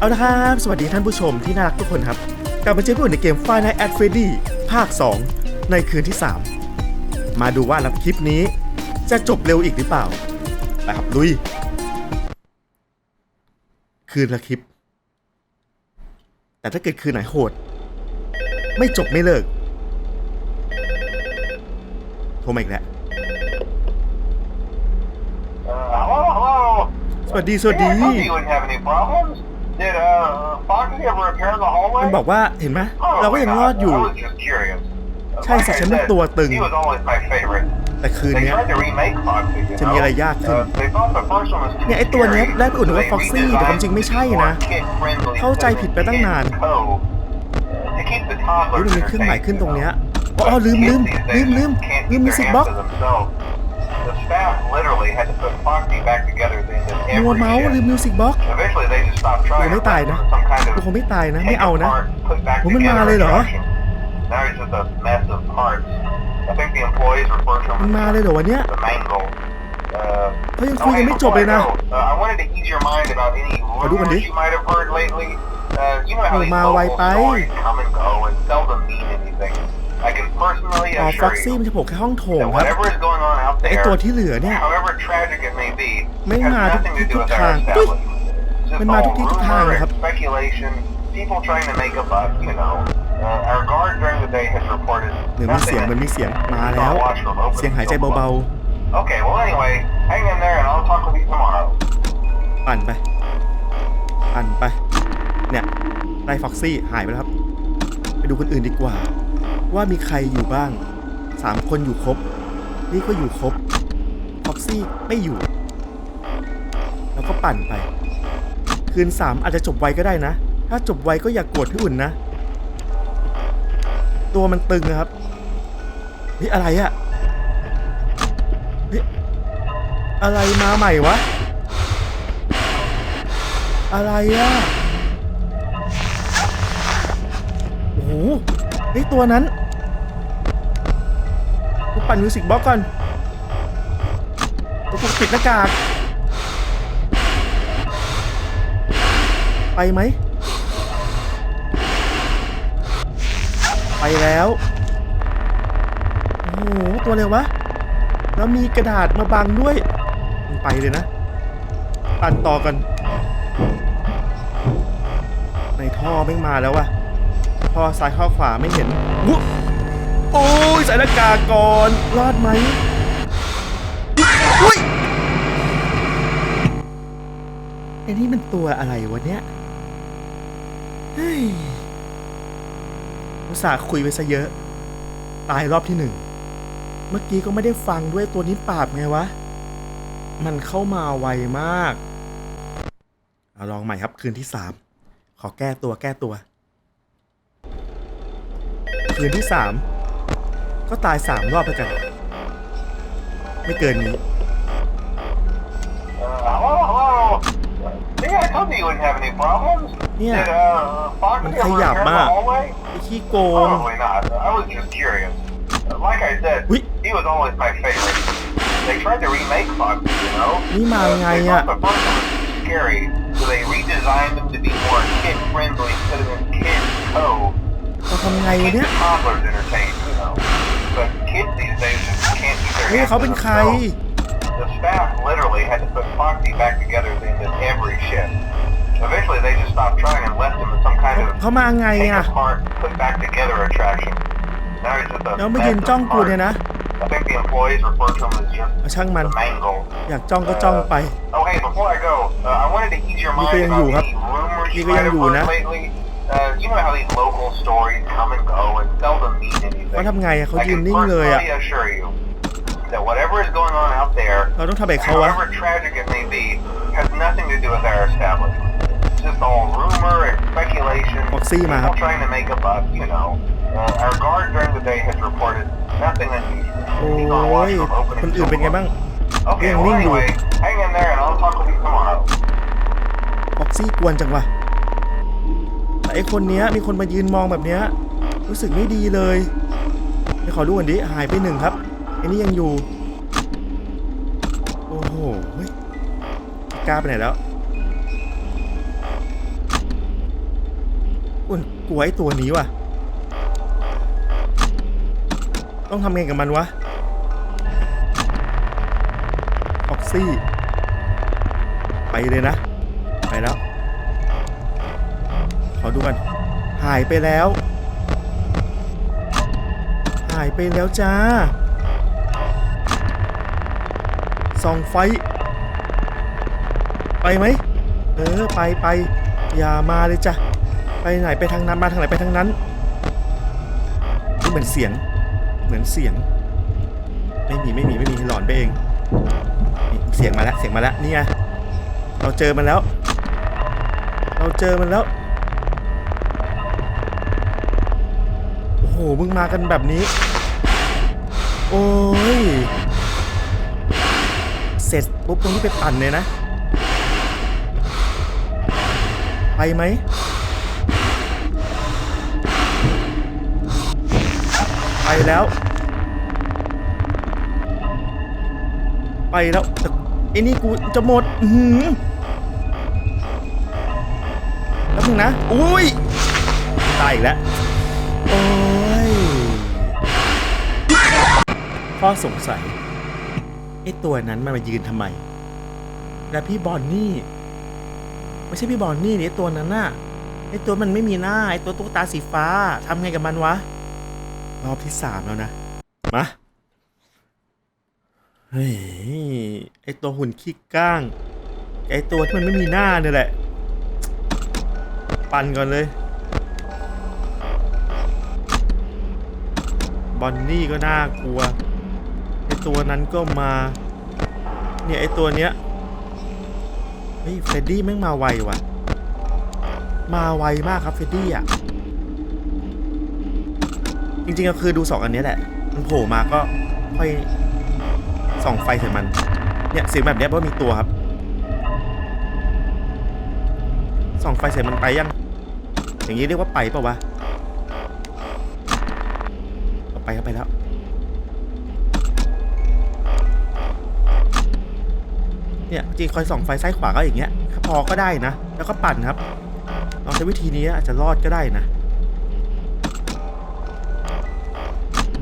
เอาละครับ สวัสดีท่านผู้ชมที่น่ารักทุกคนครับ กลับมาเจอพวกในเกม Five Nights at Freddy ภาค 2 ในคืนที่ 3 มาดูว่าล้วคลิปนี้ จะจบเร็วอีกหรือเปล่าไปครับลุย คืนละคลิป แต่ถ้าเกิดคืนไหนโหด ไม่จบไม่เลิก โทรมาอีกแล้ว สวัสดีสวัสดี Yeah, I thought you have any problems. Did uh, Foxy ever appear in the hallway? มันบอกว่าเห็นไหม Oh, เราก็ยัง my รอด God. อยู่ I was just curious. Uh, ใช่สัตว์ฉันเป็น said, ตัวตึง He was always my favorite. แต่คืน They เนี้ย tried to remake Foxy, you จะมี know? อะไรยากขึ้น Uh, they thought the first one was too เนี่ยไอ้ตัวเนี้ย scary, แรกไปอุ่นนึกว่า so they Foxy แต่ความจริงไม่ใช่นะ redesigned it to be more kid-friendly เข้าใจผิดไปตั้งนาน Kid Cove, to keep the เฮ้ย toddlers มันมีเครื่องหมายขึ้นตรงเนี้ย entertained. อ๋อลืมลืม Kids these ลืม days ลืม can't ลื keep มมิ their วสิก hands บ็อก to themselves. The staff literally had to put Foxy back together at the end of มัว every เมาส์ shift. ลืมมิวสิกบ็อก Eventually, they just stopped trying. กูไม่ and ตาย left นะ him in some kind of กูคงไม่ตายนะ ไม่ take เอานะ apart, put back โอ้มันมา together เลยเหรอ attraction. Now he's just a mess of parts. I think the employees refer to มัน him มาเลยเหรอวะเนี้ย as the mangle. Uh, เขายังคุยกัน okay, ไม่จบ before เลย I นะ go, uh, I wanted to ease your mind about any ขอดูก่อนดิ rumors you might have heard lately. Uh, you know how โอ้ these มาไว local ไป ฟ็อก assure ซี่ you มันจะโผล่แค่ห้องโถง that ครับ whatever is going on out ไอ there ตัวที่เหลือเนี่ย however tragic it may be, ไม่ has มาทุก nothing to ทุ do ก with ทา our งอุ๊ย establishment. It's มัน just มา all ทุกที่ทุกทาง rumor เลยครับ and speculation, people trying to make a buck, you know. Uh, our guard during the day has reported เหมือนมีเสียง nothing เหมือนมีเสียงมา that แล้ว our watch room open เสียงหายใจ until เบา Okay, well anyway, hang in there and I'll talk with you tomorrow. ๆปั่นไป ปั่นไป เนี่ยได้ฟ็อกซี่หายไปแล้วครับ ไปดูคนอื่นดีกว่า ว่ามีใครอยู่บ้างสามคนอยู่ครบ นี่ก็อยู่ครบฟ็อกซี่ไม่อยู่ แล้วก็ปั่นไป คืนสามอาจจะจบไวก็ได้นะ ถ้าจบไวก็อย่ากโกรธพี่อุ่นนะ ตัวมันตึงนะครับ นี่อะไรอะนี่อะไรมาใหม่วะ อะไรอะ ตัวนั้นกูปั่นมิวสิกบล็อกก่อนกูปิดหน้ากาก ไปไหม ไปแล้วโอ้โหตัวเลยวะ แล้วมีกระดาษมาบังด้วยมึงไปเลยนะปั่นต่อกัน ในท่อไม่มาแล้ววะ ท่อซ้ายท่อขวาไม่เห็นวุ๊โอ้ยส่หน้ากากก่อนรอดไหมอุ้ยไอ้นี่มันตัวอะไรวะเนี่ยเฮ้ยอุตส่าห์คุยไปซะเยอะ ตายรอบที่หนึ่ง เมื่อกี้ก็ไม่ได้ฟังด้วยตัวนี้ปราบไงวะ มันเข้ามาไวมาก เอาลองใหม่ครับคืนที่สามขอแก้ตัวแก้ตัว คืนที่สามก็ตายสามรอบไปกัน ไม่เกินนี้ Uh, hello, hello. See, I told you you wouldn't have any problems. Yeah. Did uh, Foxy มัน ever ขยับ appear in มาก the hallway? ไอ้ขี้โกง Probably not. I was just curious. Uh, Like I said, Wait. he was always my favorite. They tried to remake Foxy, you know? นี่มา Uh, ไง they อะ thought the first one was too scary, so they redesigned him to be more kid-friendly instead of in Kid Cove. เราทำไง Keep เนี่ย the toddlers entertained, you know? But kids these days just can't keep their เฮ้ย hands เขา to เป็นใคร themselves. The staff literally had to put Foxy back together at the end of every shift. Eventually, they just stopped trying and left him in some kind of เขามาไง take อะ apart, put back together attraction. Now he's just a แล้วมา mess ยืน of จ้องกู parts. เนี่ยนะ I think the employees refer to him as just เอาช่างมัน the mangle. อยากจ้องก็จ้องไป Oh, hey, before I go, uh, I wanted to ease your นี่ mind ก็ยังอยู่ about ครับ any rumors นี่ you ก็ might ยัง have อยู่ heard นะ lately. Uh, you know how these local stories come and go and seldom mean anything. เขาทำไงอะเขา I ยืน can นิ่งเลยอะ personally assure you that whatever is going on out there เราต้องทำแบบเขาวะ however tragic it may be, has nothing to do with our establishment. It's just all rumor and speculation. Foxy mà. People trying to make a buck, you know. Uh, our guard during the day has reported nothing unusual. โอ้ He's on watch ย from opening คนอื่นเป็นไงบ้าง Okay, ยัง well นิ่งอยู่ anyway, hang in there and I'll talk with you tomorrow. ฟ็อกซี่กวนจังวะแต่ ไอคนเนี้ยมีคนมายืนมองแบบเนี้ยรู้สึกไม่ดีเลยเดี๋ยวขอดูก่อนดิหายไปหนึ่งครับไอนี่ยังอยู่ โอ้โหเฮ้ยกล้าไปไหนแล้วอุ่นกลัวไอตัวนี้ว่ะ ต้องทำไงกับมันวะออกซี่ ไปเลยนะ ขอดูกัน หายไปแล้ว หายไปแล้วจ้าส่องไฟ ไปไหม เออ ไปไป อย่ามาเลยจ้ะ ไปไหนไปทางนั้น มาทางไหนไปทางนั้น นี่เหมือนเสียง เหมือนเสียง ไม่มีไม่มีไม่มีหลอนไปเอง เสียงมาแล้วเสียงมาแล้วนี่ไง เราเจอมันแล้ว เราเจอมันแล้ว หมึงมากันแบบนี้ โอ้ย เสร็จปุ๊บตรงนี้ไปปั่นเลยนะ ไปไหมไปแล้ว ไปแล้วแต่ไอ้นี่กูจะหมดหือแล้วมึงนะ อุ้ยตายอีกแล้วโอ้ ข้อสงสัยไอ้ตัวนั้นมันมายืนทำไม แล้วพี่บอนนี่ไม่ใช่พี่บอนนี่นี่ไอตัวนั้นน่ะไอ้ตัวมันไม่มีหน้าไอ้ตัวตุ๊กตาสีฟ้าทำไงกับมันวะรอบที่สามแล้วนะมาเฮ้ยไอ้ตัวหุ่นขี้ก้าง ไอ้ตัวที่มันไม่มีหน้าเนี่ยแหละ ปั่นก่อนเลย บอนนี่ก็น่ากลัว ตัวนั้นก็มา เนี่ยไอตัวเนี้ยเฮ้ยเฟดดี้แม่งมาไวว่ะ มาไวมากครับเฟดดี้อะ จริงๆก็คือดูสองอันนี้แหละ มันโผล่มาก็ค่อยส่องไฟใส่มัน เนี่ยสีแบบเนี้ยเพราะมีตัวครับ ส่องไฟใส่มันไปยัง อย่างนี้เรียกว่าไปเปล่าวะไปเข้าไปแล้ว เนี่ยจริงคอยส่องไฟซ้ายขวาก็อย่างเงี้ยพอก็ได้นะ แล้วก็ปั่นครับลองใช้วิธีนี้อาจจะรอดก็ได้นะ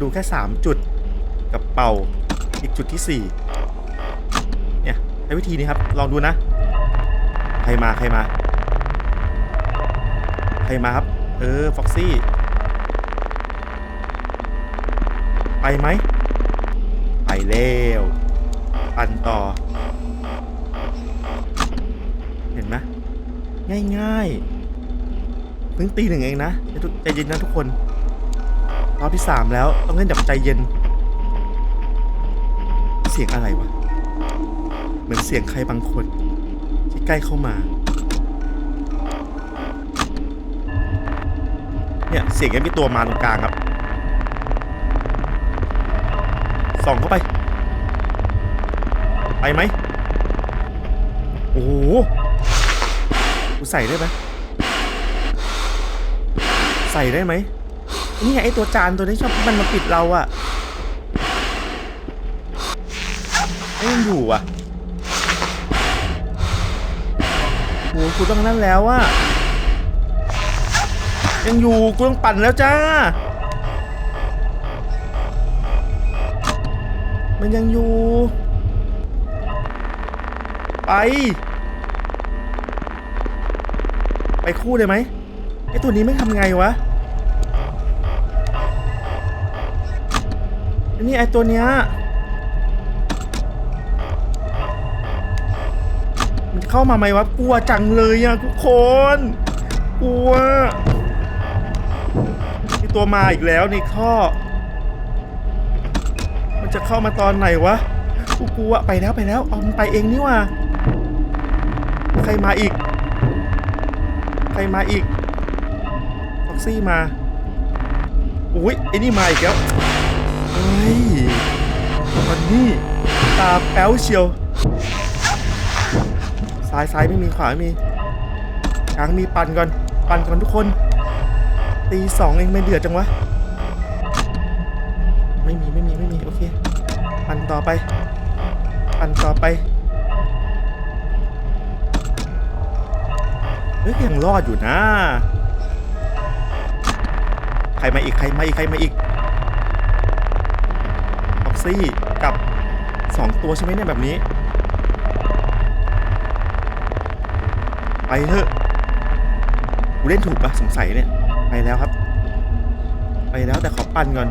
ดูแค่ 3 จุดกับเป่าอีกจุดที่ 4 เนี่ยใช้วิธีนี้ครับ ลองดูนะ ใครมาใครมา ใครมาครับ เออฟ็อกซี่ไปไหมไปแล้วปั่นต่อ เห็นไหมง่ายๆเพิ่งตีหนึ่งเองนะใจเย็นนะทุกคนรอบที่สามแล้วต้องเล่นแบบใจเย็น เสียงอะไรวะ เหมือนเสียงใครบางคน ที่ใกล้เข้ามา เนี่ยเสียงยังมีตัวมาตรงกลางครับส่องเข้าไป ไปไหม โอ้โห ใส่ได้ไหมใส่ได้ไหมนี่ไงไอตัวจานตัวนี้ชอบมันมาปิดเราอะไอ้ยังอยู่อะโหกูต้องนั่นแล้วอะยังอยู่กูต้องปั่นแล้วจ้า มันยังอยู่ ไปไป คู่เลยไหมไอตัวนี้ไม่ทำไงวะอันนี้ไอตัวเนี้ยมันเข้ามาไหมวะกลัวจังเลยอะทุกคนกลัวมีตัวมาอีกแล้วนท่อมันจะเข้ามาตอนไหนวะกูกลัวไปแล้วไปแล้วเอามันไปเองนี่ว่ะใครมาอีก รมาอีกฟ็อกซี่มาอุ้ยไอ้นี่มาอีกแล้วเฮ้ยวันนี้ตาแป๊วเชียวซ้ายซ้ายไม่มีขวาไม่มีกลางมีปั่นก่อนปั่นก่อนทุกคน ตีสองเองไม่เดือดจังวะไม่มีไม่มีไม่มีโอเค ปั่นต่อไป ปั่นต่อไป ฮ้ยยังรอดอยู่นะ ใครมาอีกใครมาอีกใครมาอีกออกซี่กับสองตัวใช่ไหมเนี่ยแบบนี้ ไปเถอะกูเล่นถูกปะสงสัยเนี่ย ไปแล้วครับ ไปแล้วแต่ขอปั่นก่อน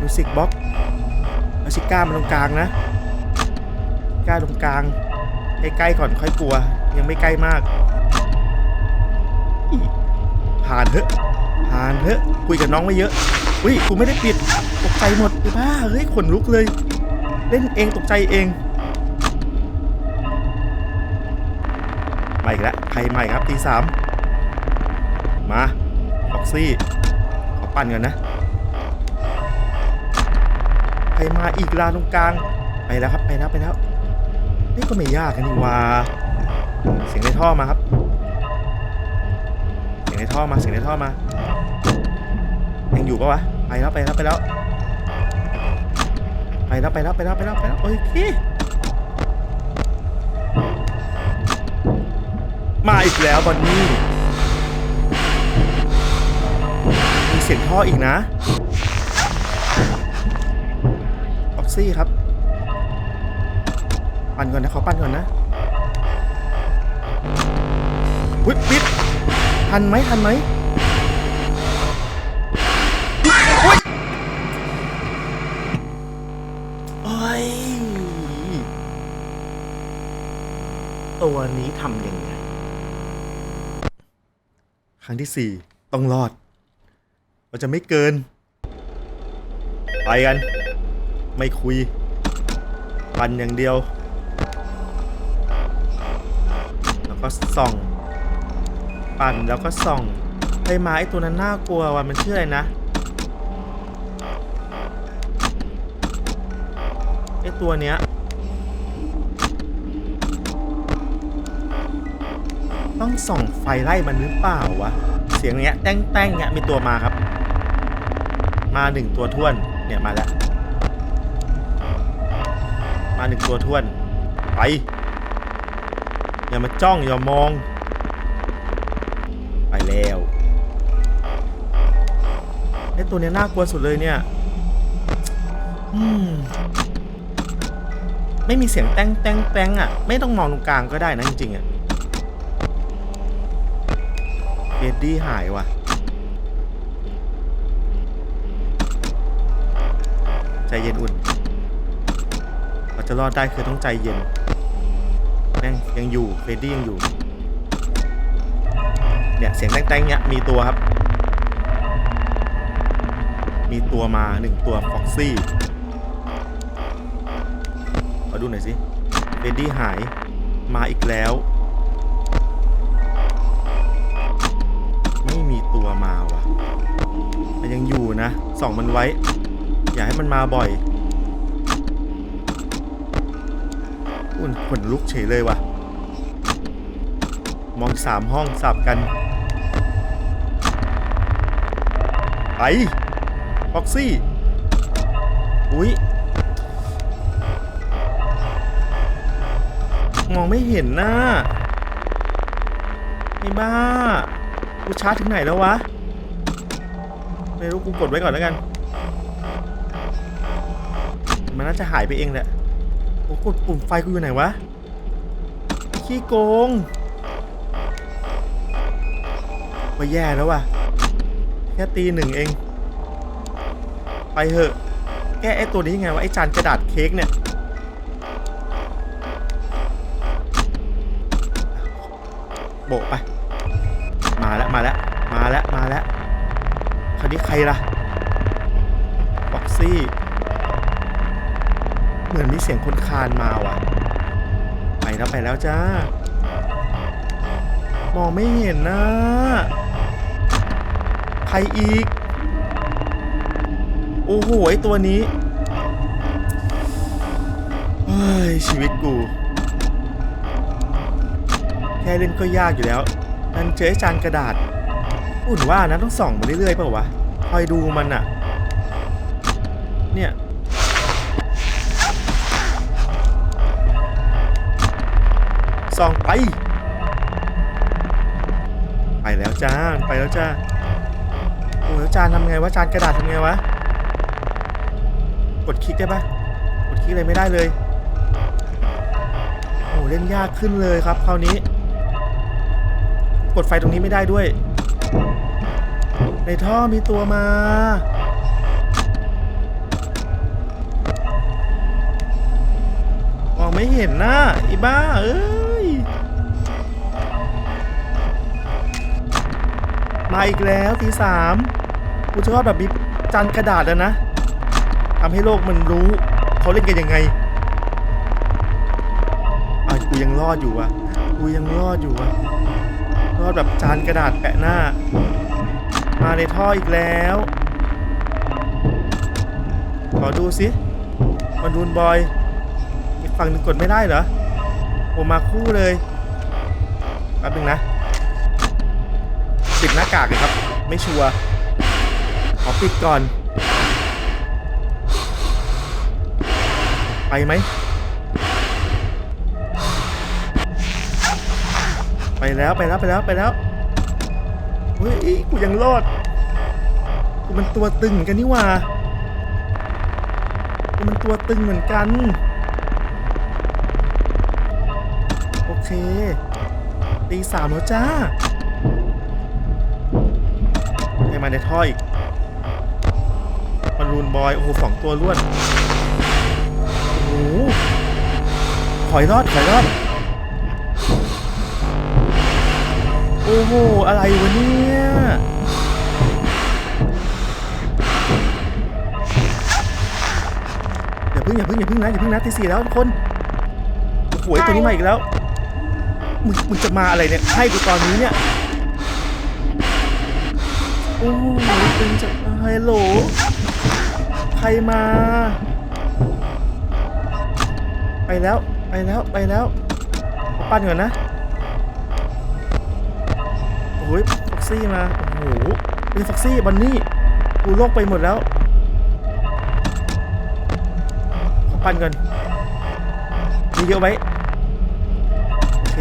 มิวสิกบ็อกเอาชิก้ามาตรงกลางนะก้าตรงกลางใกล้ๆก่อนค่อยกลัว ยังไม่ใกล้มาก ผ่านเถอะ ผ่านเถอะ คุยกับน้องไว้เยอะ อุ้ย กูไม่ได้ปิด ตกใจหมดไอ้บ้า เฮ้ย ขนลุกเลย เล่นเองตกใจเองมาอีกแล้วใครมาอีกครับตีสามมาฟ็อกซี่ขอปั่นก่อนนะ ใครมาอีกลานตรงกลาง ไปแล้วครับ ไปแล้วไปแล้วนี่ก็ไม่ยากนี่ว่า เสียงในท่อมาครับ ยงในท่อมาเสียงในท่อมายังอยู่ปะวะไปแล้วไปแล้วไปแล้วไปแล้วไปแล้วไปแล้วไปแล้วไปแล้วโอเคมาอีกแล้วบอนนี่มีเสียงท่ออีกนะออกซี่ครับ ปั่นก่อนนะขอปั่นก่อนนะวิบวิบ ทันไหมทันไหมอุ๊ยโอ้ยตัวนี้ทำยังไง ครั้งที่สี่ต้องรอด เราจะไม่เกิน ไปกัน ไม่คุย ปั่นอย่างเดียว แล้วก็ส่อง ปั่นแล้วก็ส่องไอ้ไม้ตัวนั้นน่ากลัวว่ะมันชื่ออะไรนะไอ้ตัวเนี้ยต้องส่องไฟไล่มันหรือเปล่าวะ เสียงเนี้ยแต้งแต้งเนี้ยมีตัวมาครับ มาหนึ่งตัวท้วน เนี่ยมาแล้ว มาหนึ่งตัวท้วน ไป อย่ามาจ้องอย่ามอง ตัวเนี้ยน่ากลัวสุดเลยเนี่ยมไม่มีเสียงแต้งแต้งแต้งอะ ไม่ต้องมองตรงกลางก็ได้นะจริงๆอะเอ็ดดี้หายว่ะ ใจเย็นอุ่นเราจะรอดได้คือต้องใจเย็น แม่งยังอยู่เฟดดี้ยังอยู่ เนี่ยเสียงแต้งๆเนี้ยมีตัวครับ มีตัวมาหนึ่งตัวฟ็อกซี่ขอดูหน่อยสิเฟรดดี้หายมาอีกแล้ว ไม่มีตัวมาว่ะ มันยังอยู่นะส่องมันไว้ อย่าให้มันมาบ่อยอุ่นขนลุกเฉยเลยว่ะ มองสามห้องสับกัน ไป อกซี่อุ๊ยมองไม่เห็นหน้าไอ้บ้า กูชาร์จถึงไหนแล้ววะ ไม่รู้กูกดไว้ก่อนแล้วกัน มันน่าจะหายไปเองแหละโอ้กดปุ่มไฟกูอยู่ไหนวะ ขี้โกงว่าแย่แล้วว่ะ แค่ตีหนึ่งเอง ไปเถอะ แก้ไอ้ตัวนี้ยังไงวะไอ้จานกระดาษเค้กเนี่ยโบกไป มาแล้วมาแล้วมาแล้วมาแล้วคราวนี้ใครล่ะบ็อกซี่ เหมือนมีเสียงคนคานมาว่ะ ไปแล้วไปแล้วจ้ามองไม่เห็นนะ ใครอีก โอ้โหไอตัวนี้เฮ้ยชีวิตกู แค่เล่นก็ยากอยู่แล้วนั่นเจอไอ้จานกระดาษ อุ่นว่านะต้องส่องมาเรื่อยๆเปล่าวะคอยดูมันอะเนี่ยส่องไป ไปแล้วจ้าไปแล้วจ้าโอ้แล้วจานทำไงวะจานกระดาษทำไงวะ กดคลิกได้ปะกดคลิกอะไรไม่ได้เลยโอ้เล่นยากขึ้นเลยครับคราวนี้ กดไฟตรงนี้ไม่ได้ด้วย ในท่อมีตัวมามองไม่เห็นนะอีบ้า เอ้ย มาอีกแล้วทีสามกูชอบแบบมีจานกระดาษแล้วนะ ทำให้โลกมันรู้เขาเล่นกันยังไงอะกูยังรอดอยู่อะกูยังรอดอยู่อะรอดแบบจานกระดาษแปะหน้า มาในท่ออีกแล้วขอดูสิบอลลูนบอยอีกฝั่งหนึ่งกดไม่ได้เหรอผมมาคู่เลยแป๊บนึงนะปิดหน้ากากเลยครับ ไม่ชัวร์ขอปิดก่อน ไปไหม ไปแล้วไปแล้วไปแล้วไปแล้ว เฮ้ยกูยังรอด กูมันตัวตึงกันนี่หว่ากูมันตัวตึงเหมือนกัน โอเค ตีสามแล้วจ้าให้มาในท่ออีกบอลลูนบอย โอ้โหสองตัวรวด ถอยรอดถอยรอดโอ้โห อะไรวะเนี่ย อย่าเพิ่งอย่าเพิ่งอย่าเพิ่งนะอย่าเพิ่งนะตีสี่แล้วทุกคนโอ้โหตัวนี้มาอีกแล้ว มึงมึงจะมาอะไรเนี่ย ให้กูตอนนี้เนี่ย โอ้โหตึงจะฮัลโหล ใครมา ไปแล้วไปแล้วไปแล้วปั้นก่อนนะโอ้ยฟ็อกซี่มาโอ้โหเป็นฟ็อกซี่บันนี่กูโลกไปหมดแล้วปั้นก่อนมีเยอะไว้โอเค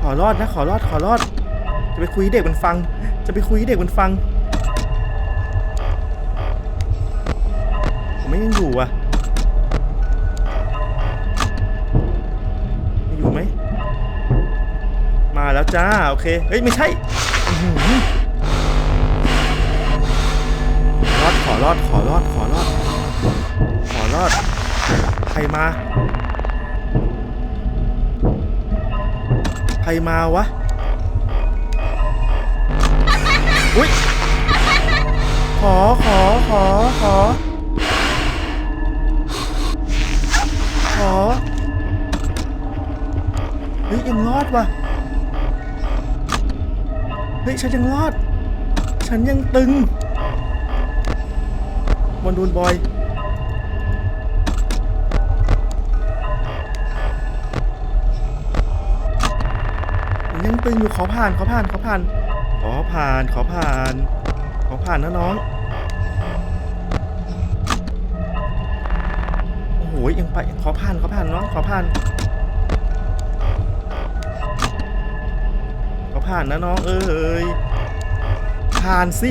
ขอรอดนะขอรอดขอรอด จะไปคุยเด็กมันฟัง จะไปคุยเด็กมันฟังผมไม่ยังอยู่อะ จ้า โอเค เฮ้ย ไม่ใช่รอดขอรอดขอรอดขอรอด ขอรอด ใครมา ใครมาวะ อุ้ย ขอขอขอขอ ขอ เฮ้ยยังรอดว่ะ ฮ้ยฉันยังรอด ฉันยังตึงบอลดูนบอยยังตึงอยู่ขอผ่านขอผ่านขอผ่าน ขอผ่านขอผ่าน ขอผ่านนะน้อง โอ้โหยังไปขอผ่านขอผ่านน้องขอผ่าน ผ่านนะน้องเอ้ยผ่านสิ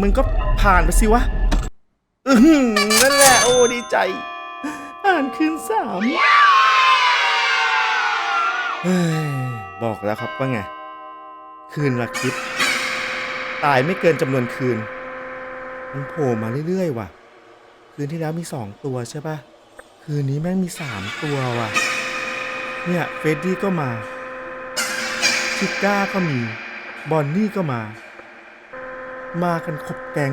มึงก็ผ่านไปสิวะอือหือนั่นแหละโอ้ดีใจ ผ่านคืนสามเฮ้ยบอกแล้วครับว่าไง คืนละคลิปตายไม่เกินจำนวนคืน มันโผล่มาเรื่อยๆว่ะ คืนที่แล้วมีสองตัวใช่ปะคืนนี้แม่งมีสามตัวว่ะ เนี่ยเฟดดี้ก็มา ชิก้าก็มี บอนนี่ก็มา มากันครบแก๊ง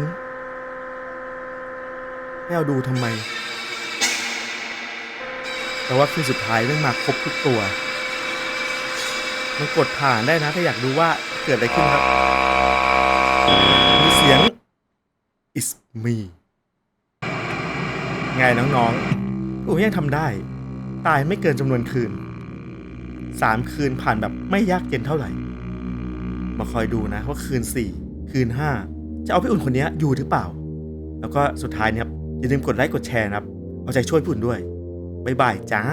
ให้เอาดูทำไม แต่ว่าคืนสุดท้ายเรื่องมาครบทุกตัว มันกดผ่านได้นะ ถ้าอยากดูว่าเกิดอะไรขึ้นครับ มีเสียง is me ไงน้องๆผมยังทำได้ ตายไม่เกินจำนวนคืน สามคืนผ่านแบบไม่ยากเย็นเท่าไหร่ มาคอยดูนะว่าคืนสี่คืนห้าจะเอาพี่อุ่นคนนี้อยู่หรือเปล่า แล้วก็สุดท้ายเนี่ยอย่าลืมกดไลค์กดแชร์นะครับ เอาใจช่วยพี่อุ่นด้วยบ๊ายบายจ้า